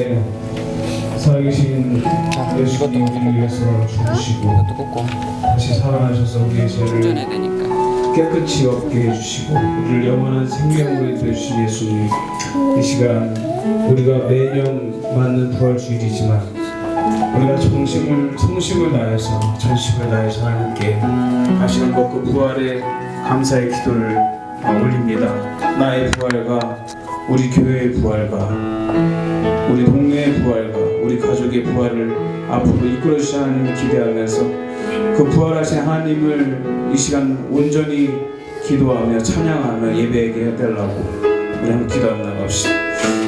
네. 살아계신 예수님을 위해서 죽으시고 다시 살아나셔서 우리의 죄를 깨끗이 없게 해주시고 우리를 영원한 생명으로 되신 예수님 이 시간 우리가 매년 맞는 부활주일이지만 우리가 정심을 성심을 다해서 전심을 다해서 하나님께 다시 한번 그 부활의 감사의 기도를 아, 올립니다. 나의 부활과 우리 교회의 부활과 우리 동네의 부활과 우리 가족의 부활을 앞으로 이끌어 주시 하나님을 기대하면서 그 부활하신 하나님을 이 시간 온전히 기도하며 찬양하며 예배하게 해달라고 우리 한번 기도하며 나갑시다.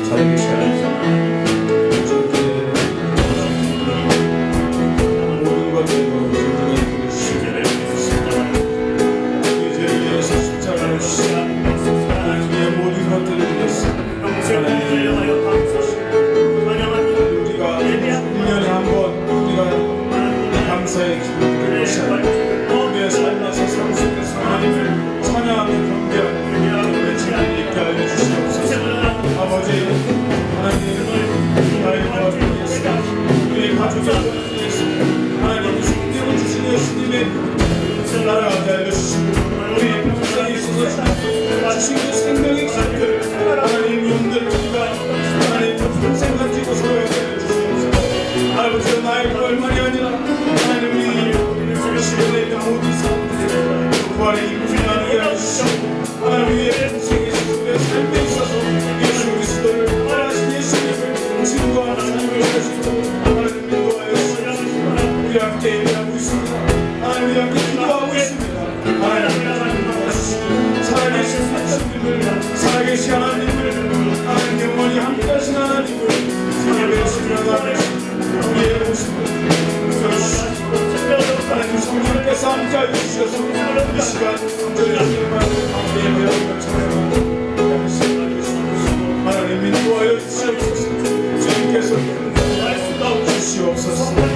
자리에 시간을 sim assim. assim yolsuzsun